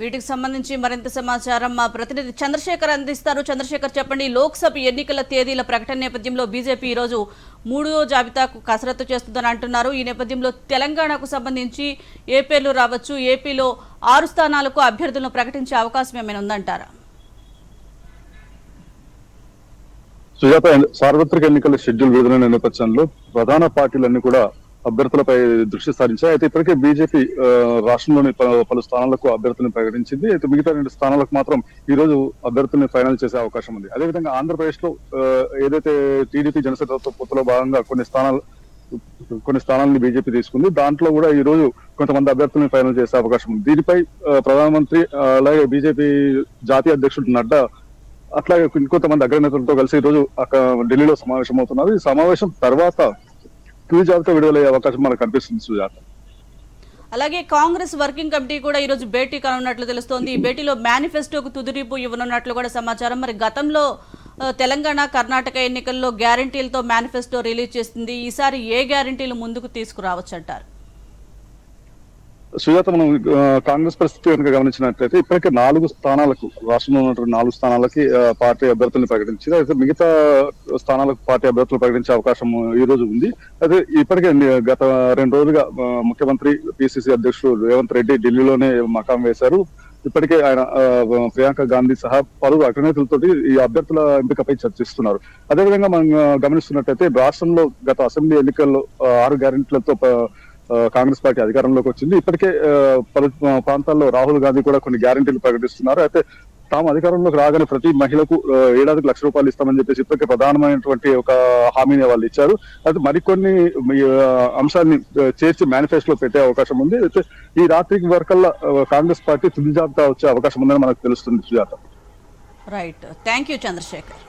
వీటికి సంబంధించి మరింత సమాచారం మా ప్రతినిధి చంద్రశేఖర్ అందిస్తారు. చంద్రశేఖర్ చెప్పండి లోక్సభ ఎన్నికల తేదీల ప్రకటన నేపథ్యంలో బీజేపీ ఈరోజు మూడో జాబితాకు కసరత్తు చేస్తుందని అంటున్నారు. ఈ నేపథ్యంలో తెలంగాణకు సంబంధించి ఏ పేర్లు రావచ్చు. ఏపీలో ఆరు స్థానాలకు అభ్యర్థులను ప్రకటించే అవకాశం ఏమైనా ఉందంటారా? సుజాత సార్వత్రిక ఎన్నికల షెడ్యూల్ విడుదలైన నేపథ్యంలో ప్రధాన పార్టీలన్నీ కూడా అభ్యర్థులపై దృష్టి సారించాయి. అయితే ఇప్పటికే బీజేపీ రాష్ట్రంలోని ప- పలు స్థానాలకు అభ్యర్థులను ప్రకటించింది. అయితే మిగతా రెండు స్థానాలకు మాత్రం ఈ రోజు అభ్యర్థుల్ని ఫైనల్ చేసే అవకాశం ఉంది. అదేవిధంగా ఆంధ్రప్రదేశ్లో ఏదైతే టీడీపీ జనసేన పొత్తులో భాగంగా కొన్ని స్థానాలు కొన్ని స్థానాలను బీజేపీ తీసుకుంది దాంట్లో కూడా ఈ రోజు కొంతమంది అభ్యర్థులను ఫైనల్ చేసే అవకాశం ఉంది. దీనిపై ప్రధానమంత్రి అలాగే బీజేపీ జాతీయ అధ్యక్షుడు నడ్డా అట్లాగే ఇంకొంతమంది అగ్రనేతలతో కలిసి ఈ రోజు అక్కడ ఢిల్లీలో సమావేశం అవుతున్నారు ఈ సమావేశం తర్వాత తుది జాబితా విడుదలయ్యే అవకాశం మనకు కనిపిస్తుంది సుజాత. అలాగే కాంగ్రెస్ వర్కింగ్ కమిటీ కూడా ఈరోజు భేటీ కానున్నట్లు తెలుస్తోంది. ఈ భేటీలో మేనిఫెస్టోకు తుదిరీపు ఇవ్వనున్నట్లు కూడా సమాచారం. మరి గతంలో తెలంగాణ కర్ణాటక ఎన్నికల్లో గ్యారంటీలతో మేనిఫెస్టో రిలీజ్ చేసింది. ఈసారి ఏ గ్యారంటీలు ముందుకు తీసుకురావచ్చు అంటారు సుజాత మనం కాంగ్రెస్ పరిస్థితి కనుక గమనించినట్లయితే ఇప్పటికే నాలుగు స్థానాలకు రాష్ట్రంలో ఉన్నటువంటి నాలుగు స్థానాలకి పార్టీ అభ్యర్థులను ప్రకటించింది. అయితే మిగతా స్థానాలకు పార్టీ అభ్యర్థులు ప్రకటించే అవకాశం ఈ రోజు ఉంది. అయితే ఇప్పటికే గత రెండు రోజులుగా ముఖ్యమంత్రి పిసిసి అధ్యక్షుడు రేవంత్ రెడ్డి ఢిల్లీలోనే మకాం వేశారు. ఇప్పటికే ఆయన ప్రియాంక గాంధీ సహా పలువురు అగ్రనేతలతోటి ఈ అభ్యర్థుల ఎంపికపై చర్చిస్తున్నారు. అదేవిధంగా మనం గమనిస్తున్నట్టయితే రాష్ట్రంలో గత అసెంబ్లీ ఎన్నికల్లో ఆరు గ్యారెంటీలతో కాంగ్రెస్ పార్టీ అధికారంలోకి వచ్చింది. ఇప్పటికే పలు ప్రాంతాల్లో రాహుల్ గాంధీ కూడా కొన్ని గ్యారెంటీలు ప్రకటిస్తున్నారు. అయితే తాము అధికారంలోకి రాగానే ప్రతి మహిళకు ఏడాదికి లక్ష రూపాయలు ఇస్తామని చెప్పేసి ఇప్పటికే ప్రధానమైనటువంటి ఒక హామీని వాళ్ళు ఇచ్చారు. అయితే మరికొన్ని అంశాన్ని చేర్చి మేనిఫెస్టోలో పెట్టే అవకాశం ఉంది. అయితే ఈ రాత్రికి వరకల్లా కాంగ్రెస్ పార్టీ తుది జాబితా వచ్చే అవకాశం ఉందని మనకు తెలుస్తుంది. Sujatha. Right thank you Chandrasekhar